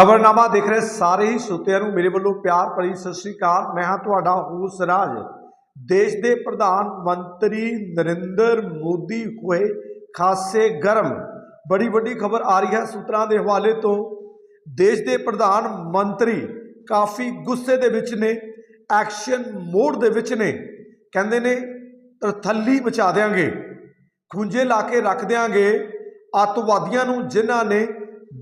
ਖਬਰਨਾਮਾ ਦੇਖ ਰਹੇ ਸਾਰੇ ਹੀ ਸਰੋਤਿਆਂ ਨੂੰ ਮੇਰੇ ਵੱਲੋਂ ਪਿਆਰ ਭਰੀ ਸਤਿ ਸ੍ਰੀ ਅਕਾਲ। ਮੈਂ ਹਾਂ ਤੁਹਾਡਾ ਹੋਸ ਰਾਜ। ਦੇਸ਼ ਦੇ ਪ੍ਰਧਾਨ ਮੰਤਰੀ ਨਰਿੰਦਰ ਮੋਦੀ ਹੋਏ ਖਾਸੇ ਗਰਮ। ਬੜੀ ਵੱਡੀ ਖਬਰ ਆ ਰਹੀ ਹੈ ਸੂਤਰਾਂ ਦੇ ਹਵਾਲੇ ਤੋਂ। ਦੇਸ਼ ਦੇ ਪ੍ਰਧਾਨ ਮੰਤਰੀ ਕਾਫੀ ਗੁੱਸੇ ਦੇ ਵਿੱਚ ਨੇ, ਐਕਸ਼ਨ ਮੋਡ ਦੇ ਵਿੱਚ ਨੇ। ਕਹਿੰਦੇ ਨੇ, ਤਰਥੱਲੀ ਬਚਾ ਦੇਾਂਗੇ ਖੁੰਝੇ ਲਾ ਕੇ ਰੱਖ ਦਿਆਂਗੇ। ਅੱਤਵਾਦੀਆਂ ਨੂੰ ਜਿਨ੍ਹਾਂ ਨੇ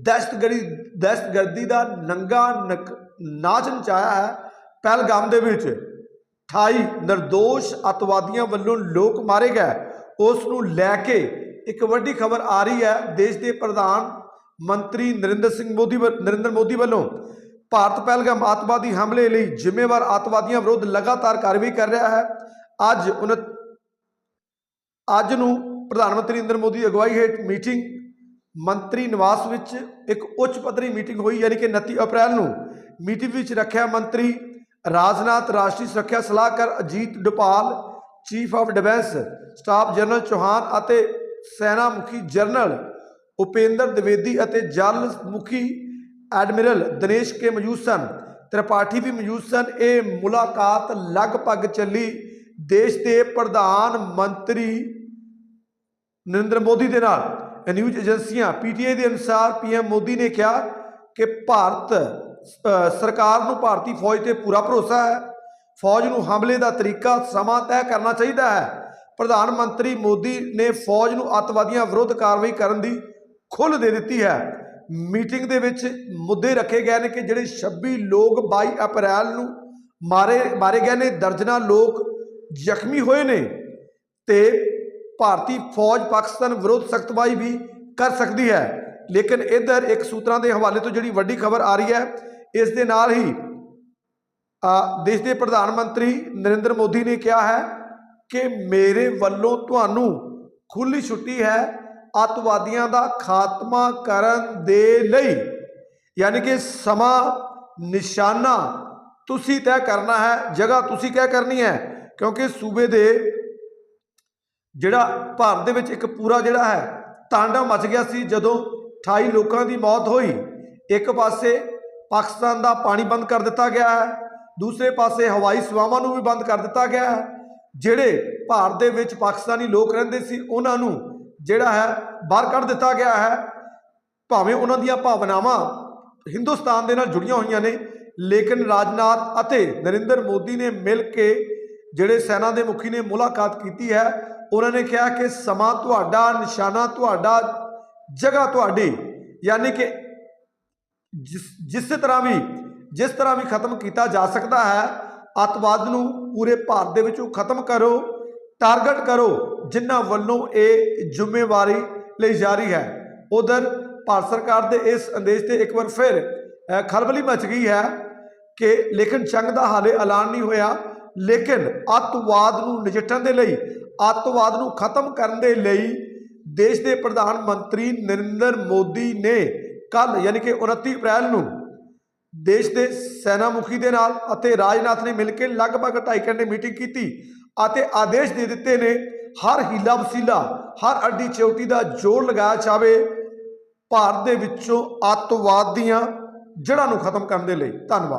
ਦਹਿਸ਼ਤਗਰਦੀ ਦਹਿਸ਼ਤਗਰਦੀ ਦਾ ਨੰਗਾ ਨਕ- ਨਾਚ ਨਚਾਇਆ ਹੈ ਪਹਿਲਗਾਮ ਦੇ ਵਿੱਚ। 28 ਨਿਰਦੋਸ਼ ਅੱਤਵਾਦੀਆਂ ਵੱਲੋਂ ਲੋਕ ਮਾਰੇ ਗਏ। ਉਸ ਨੂੰ ਲੈ ਕੇ ਇੱਕ ਵੱਡੀ ਖਬਰ ਆ ਰਹੀ ਹੈ। ਦੇਸ਼ ਦੇ ਪ੍ਰਧਾਨ ਮੰਤਰੀ ਨਰਿੰਦਰ ਸਿੰਘ ਮੋਦੀ ਵੱਲ- ਨਰਿੰਦਰ ਮੋਦੀ ਵੱਲੋਂ ਭਾਰਤ ਪਹਿਲਗਾਮ ਅੱਤਵਾਦੀ ਹਮਲੇ ਲਈ ਜ਼ਿੰਮੇਵਾਰ ਅੱਤਵਾਦੀਆਂ ਵਿਰੁੱਧ ਲਗਾਤਾਰ ਕਾਰਵਾਈ ਕਰ ਰਿਹਾ ਹੈ। ਅੱਜ ਉਨ ਅੱਜ ਨੂੰ ਪ੍ਰਧਾਨ ਮੰਤਰੀ ਨਰਿੰਦਰ ਮੋਦੀ ਦੀ ਅਗਵਾਈ ਹੇਠ ਮੀਟਿੰਗ ਮੰਤਰੀ ਨਿਵਾਸ ਵਿੱਚ ਇੱਕ ਉੱਚ ਪੱਧਰੀ ਮੀਟਿੰਗ ਹੋਈ, ਯਾਨੀ ਕਿ 29 ਅਪ੍ਰੈਲ ਨੂੰ ਮੀਟਿੰਗ ਵਿੱਚ ਰੱਖਿਆ ਮੰਤਰੀ ਰਾਜਨਾਥ ਰਾਸ਼ਟਰੀ ਸੁਰੱਖਿਆ ਸਲਾਹਕਾਰ Ajit Doval chief of defence staff general Chauhan ਅਤੇ ਸੈਨਾ ਮੁਖੀ ਜਨਰਲ ਉਪੇਂਦਰ ਦਿਵੇਦੀ ਅਤੇ ਜਲ ਮੁਖੀ ਐਡਮਿਰਲ ਦਿਨੇਸ਼ ਕੇ ਮੌਜੂਦ ਸਨ। ਤ੍ਰਿਪਾਠੀ ਵੀ ਮੌਜੂਦ ਸਨ। ਇਹ ਮੁਲਾਕਾਤ ਲਗਭਗ ਚੱਲੀ। ਦੇਸ਼ ਦੇ ਪ੍ਰਧਾਨ ਮੰਤਰੀ ਨਰਿੰਦਰ ਮੋਦੀ ਦੇ ਨਾਲ ਨਿਊਜ਼ ਏਜੰਸੀਆਂ ਪੀਟੀਆਈ ਦੇ ਅਨੁਸਾਰ ਪੀਐਮ ਮੋਦੀ ਨੇ ਕਿਹਾ ਕਿ ਭਾਰਤ ਸਰਕਾਰ ਨੂੰ ਭਾਰਤੀ ਫੌਜ ਤੇ ਪੂਰਾ ਭਰੋਸਾ ਹੈ। ਫੌਜ ਨੂੰ ਹਮਲੇ ਦਾ ਤਰੀਕਾ, ਸਮਾਂ ਤੈਅ ਕਰਨਾ ਚਾਹੀਦਾ ਹੈ। ਪ੍ਰਧਾਨ ਮੰਤਰੀ ਮੋਦੀ ਨੇ ਫੌਜ ਨੂੰ ਅੱਤਵਾਦੀਆਂ ਵਿਰੁੱਧ ਕਾਰਵਾਈ ਕਰਨ ਦੀ ਖੁੱਲ੍ਹ ਦੇ ਦਿੱਤੀ ਹੈ। ਮੀਟਿੰਗ ਦੇ ਵਿੱਚ ਮੁੱਦੇ ਰੱਖੇ ਗਏ ਨੇ ਕਿ ਜਿਹੜੇ 26 ਲੋਕ 22 ਅਪ੍ਰੈਲ ਨੂੰ ਮਾਰੇ ਮਾਰੇ ਗਏ ਨੇ, ਦਰਜਨਾਂ ਲੋਕ ਜ਼ਖਮੀ ਹੋਏ ਨੇ ਤੇ ਭਾਰਤੀ ਫੌਜ ਪਾਕਿਸਤਾਨ ਵਿਰੁੱਧ ਸਖਤਬਾਈ ਵੀ ਕਰ ਸਕਦੀ ਹੈ। ਲੇਕਿਨ ਇਧਰ ਇੱਕ ਸੂਤਰਾਂ ਦੇ ਹਵਾਲੇ ਤੋਂ ਜਿਹੜੀ ਵੱਡੀ ਖਬਰ ਆ ਰਹੀ ਹੈ, ਇਸ ਦੇ ਨਾਲ ਹੀ ਦੇਸ਼ ਦੇ ਪ੍ਰਧਾਨ ਮੰਤਰੀ ਨਰਿੰਦਰ ਮੋਦੀ ਨੇ ਕਿਹਾ ਹੈ ਕਿ ਮੇਰੇ ਵੱਲੋਂ ਤੁਹਾਨੂੰ ਖੁੱਲੀ ਛੁੱਟੀ ਹੈ ਅੱਤਵਾਦੀਆਂ ਦਾ ਖਾਤਮਾ ਕਰਨ ਦੇ ਲਈ। ਯਾਨੀ ਕਿ ਸਮਾਂ ਨਿਸ਼ਾਨਾ ਤੁਸੀਂ ਤੈਅ ਕਰਨਾ ਹੈ, ਜਗ੍ਹਾ ਤੁਸੀਂ ਤੈਅ ਕਰਨੀ ਹੈ, ਕਿਉਂਕਿ ਸੂਬੇ ਦੇ ਜਿਹੜਾ ਭਾਰਤ ਦੇ ਵਿੱਚ ਇੱਕ ਪੂਰਾ ਜਿਹੜਾ ਹੈ, ਤਾਂਡਾ ਮਚ ਗਿਆ ਸੀ ਜਦੋਂ 28 ਲੋਕਾਂ ਦੀ ਮੌਤ ਹੋਈ। ਇੱਕ ਪਾਸੇ ਪਾਕਿਸਤਾਨ ਦਾ ਪਾਣੀ ਬੰਦ ਕਰ ਦਿੱਤਾ ਗਿਆ ਹੈ, ਦੂਸਰੇ ਪਾਸੇ ਹਵਾਈ ਸੇਵਾਵਾਂ ਨੂੰ ਵੀ ਬੰਦ ਕਰ ਦਿੱਤਾ ਗਿਆ ਹੈ। ਜਿਹੜੇ ਭਾਰਤ ਦੇ ਵਿੱਚ ਪਾਕਿਸਤਾਨੀ ਲੋਕ ਰਹਿੰਦੇ ਸੀ, ਉਹਨਾਂ ਨੂੰ ਜਿਹੜਾ ਹੈ, ਬਾਹਰ ਕੱਢ ਦਿੱਤਾ ਗਿਆ ਹੈ। ਭਾਵੇਂ ਉਹਨਾਂ ਦੀਆਂ ਭਾਵਨਾਵਾਂ ਹਿੰਦੁਸਤਾਨ ਦੇ ਨਾਲ ਜੁੜੀਆਂ ਹੋਈਆਂ ਨੇ, ਲੇਕਿਨ ਰਾਜਨਾਥ ਅਤੇ ਨਰਿੰਦਰ ਮੋਦੀ ਨੇ ਮਿਲ ਕੇ ਜਿਹੜੇ ਸੈਨਾ ਦੇ ਮੁਖੀ ਨੇ ਮੁਲਾਕਾਤ ਕੀਤੀ ਹੈ ਉਹਨਾਂ ਨੇ ਕਿਹਾ ਕਿ ਸਮਾਂ ਤੁਹਾਡਾ ਨਿਸ਼ਾਨਾ ਤੁਹਾਡਾ ਜਗ੍ਹਾ ਤੁਹਾਡੀ ਯਾਨੀ ਕਿ ਜਿਸ ਜਿਸ ਤਰ੍ਹਾਂ ਵੀ ਜਿਸ ਤਰ੍ਹਾਂ ਵੀ ਖਤਮ ਕੀਤਾ ਜਾ ਸਕਦਾ ਹੈ ਅੱਤਵਾਦ ਨੂੰ ਪੂਰੇ ਭਾਰਤ ਦੇ ਵਿੱਚੋਂ ਖਤਮ ਕਰੋ ਟਾਰਗੇਟ ਕਰੋ ਜਿਨ੍ਹਾਂ ਵੱਲੋਂ ਇਹ ਜ਼ਿੰਮੇਵਾਰੀ ਲਈ ਜਾਰੀ ਹੈ। ਉਧਰ ਭਾਰਤ ਸਰਕਾਰ ਦੇ ਇਸ ਸੰਦੇਸ਼ ਤੇ ਇੱਕ ਵਾਰ ਫਿਰ ਅ, ਖਲਬਲੀ ਮਚ ਗਈ ਹੈ ਕਿ ਲੇਕਿਨ ਜੰਗ ਦਾ ਹਾਲੇ ਐਲਾਨ ਨਹੀਂ ਹੋਇਆ। ਲੇਕਿਨ ਅੱਤਵਾਦ ਨੂੰ ਨਜਿੱਠਣ ਦੇ ਲਈ, ਅੱਤਵਾਦ ਨੂੰ ਖਤਮ ਕਰਨ ਦੇ ਲਈ ਦੇਸ਼ ਦੇ ਪ੍ਰਧਾਨ ਮੰਤਰੀ ਨਰਿੰਦਰ ਮੋਦੀ ਨੇ ਕੱਲ ਯਾਨੀ ਕਿ 29 ਅਪ੍ਰੈਲ ਨੂੰ ਦੇਸ਼ ਦੇ ਸੈਨਾ ਮੁਖੀ ਦੇ ਨਾਲ ਅਤੇ ਰਾਜਨਾਥ ਨੇ ਮਿਲ ਕੇ ਲਗਭਗ 2.5 ਘੰਟੇ ਮੀਟਿੰਗ ਕੀਤੀ ਅਤੇ ਆਦੇਸ਼ ਦੇ ਦਿੱਤੇ ਨੇ, ਹਰ ਹੀਲਾ ਵਸੀਲਾ, ਹਰ ਅੱਡੀ ਚੌਟੀ ਦਾ ਜ਼ੋਰ ਲਗਾਇਆ ਜਾਵੇ, ਭਾਰਤ ਦੇ ਵਿੱਚੋਂ ਅੱਤਵਾਦ ਦੀਆਂ ਜੜ੍ਹਾਂ ਨੂੰ ਖਤਮ ਕਰਨ ਦੇ ਲਈ। ਧੰਨਵਾਦ।